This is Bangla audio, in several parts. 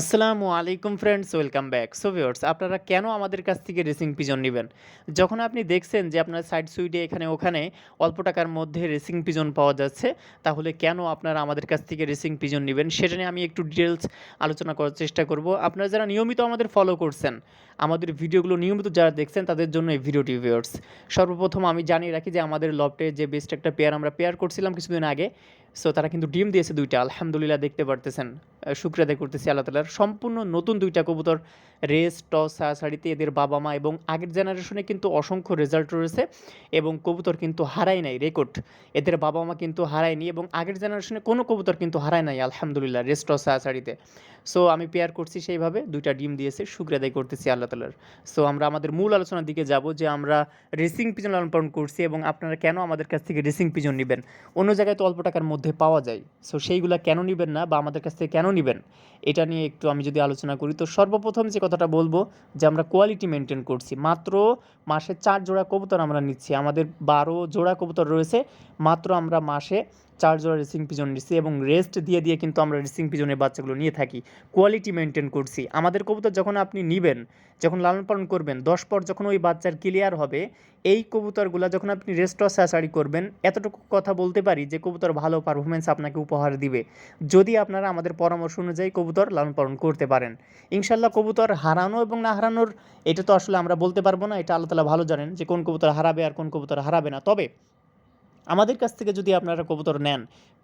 আসসালামু আলাইকুম friends welcome back so viewers আপনারা কেন আমাদের কাছ থেকে রেসিং পিজন নেবেন? যখন আপনি দেখছেন যে আপনার সাইড সুইডে এখানে ওখানে অল্প টাকার মধ্যে রেসিং পিজন পাওয়া যাচ্ছে, তাহলে কেন আপনারা আমাদের কাছ থেকে রেসিং পিজন নেবেন? সেটা নিয়ে আমি একটু ডিটেলস আলোচনা করার চেষ্টা করব। আপনারা যারা নিয়মিত আমাদের ফলো করছেন, আমাদের ভিডিওগুলো নিয়মিত যারা দেখছেন, তাদের জন্য এই ভিডিওটি ভিউয়ার্স সর্বপ্রথম আমি জানিয়ে রাখি যে আমাদের লফটে যে বেস্ট একটা পেয়ার আমরা পেয়ার করছিলাম কিছুদিন আগে সো তারা কিন্তু ডিম দিয়েছে দুইটা, আলহামদুলিল্লাহ দেখতে পারতেছেন। শুক্রিয়া করতেছি আল্লাহ তালার সম্পূর্ণ নতুন দুইটা কবুতর, রেস, টস সারিতে এদের বাবা মা এবং আগের জেনারেশনে কিন্তু অসংখ্য রেজাল্ট রয়েছে এবং কবুতর কিন্তু হারায় নাই রেকর্ড এদের বাবা মা কিন্তু হারায়নি এবং আগের জেনারেশনে কোনো কবুতর কিন্তু হারায় নাই, আলহামদুলিল্লাহ, রেস, টস সারিতে সো আমি পেয়ার করছি সেইভাবে, দুইটা ডিম দিয়েছে, শুক্রিয়া করতেছি আল্লাহ তালার সো আমরা আমাদের মূল আলোচনার দিকে যাব যে আমরা রেসিং পিজন লালন পালন করছি এবং আপনারা কেন আমাদের কাছ থেকে রেসিং পিজন নেবেন? অন্য জায়গায় তো অল্প টাকার মধ্যে পাওয়া যায়। সো সেইগুলা কেন নেবেন না বা আমাদের কাছ থেকে কেন নেবেন? এটা নিয়ে একটু আমি যদি আলোচনা করি, তো সর্বপ্রথম যে কথাটা বলব যে আমরা কোয়ালিটি মেনটেন করছি। মাত্র মাসে চার জোড়া কবুতর আমরা নিচ্ছি। আমাদের বারো জোড়া কবুতর রয়েছে। মাত্র আমরা মাসে চার জোড়া রেসিং পিজন নিচ্ছি এবং রেস্ট দিয়ে দিয়ে কিন্তু আমরা রেসিং পিজনের বাচ্চাগুলো নিয়ে থাকি। কোয়ালিটি মেনটেন করছি। আমাদের কবুতর যখন আপনি নেবেন, যখন লালন পালন করবেন, দশ পর যখন ওই বাচ্চার ক্লিয়ার হবে, এই কবুতরগুলো যখন আপনি রেস্ট সাসারি করবেন, এতটুকু কথা বলতে পারি যে কবুতর ভালো পারফরমেন্স আপনাকে উপহার দিবে। যদি আপনারা আমাদের পরামর্শ অনুযায়ী কবুতর লালন পালন করতে পারেন। ইনশাল্লাহ কবুতর হারানো এবং না হারানোর, এটা তো আসলে আমরা বলতে পারব না, এটা আল্লাহ তালা ভালো জানেন যে কোন কবুতর হারাবে আর কোন কবুতর হারাবে না। তবে আমাদের কাছ থেকে যদি আপনারা কবুতর নেন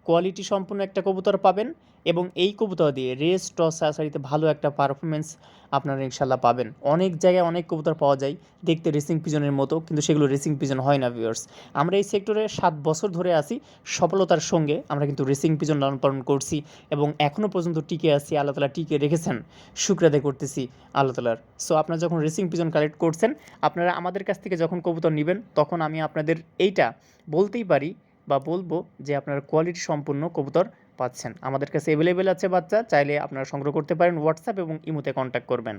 কোয়ালিটি সম্পূর্ণ একটা কবুতর পাবেন এবং এই কবুতর দিয়ে রেস টস সাসারিতে ভালো একটা পারফরমেন্স আপনারা ইনশাল্লাহ পাবেন। অনেক জায়গায় অনেক কবুতর পাওয়া যায় দেখতে রেসিং পিজনের মতো, কিন্তু সেগুলো রেসিং পিজন হয় না ভিউয়ার্স আমরা এই সেক্টরে সাত বছর ধরে আছি, সফলতার সঙ্গে আমরা কিন্তু রেসিং পিজন লালন পালন করছি এবং এখনও পর্যন্ত টিকে আছি, আল্লাহ তালা টিকে রেখেছেন শুক্রাদে করতেছি আল্লাহ তালার। সো আপনারা যখন রেসিং পিজন কালেক্ট করছেন, আপনারা আমাদের কাছ থেকে যখন কবুতর নেবেন, তখন আমি আপনাদের এইটা বলতেই পারি বা বলব যে আপনারা কোয়ালিটি সম্পূর্ণ কবুতর পাচ্ছেন। আমাদের কাছে অ্যাভেলেবেল আছে বাচ্চা, চাইলে আপনারা সংগ্রহ করতে পারেন হোয়াটসঅ্যাপ এবং ইমোতে কন্ট্যাক্ট করবেন।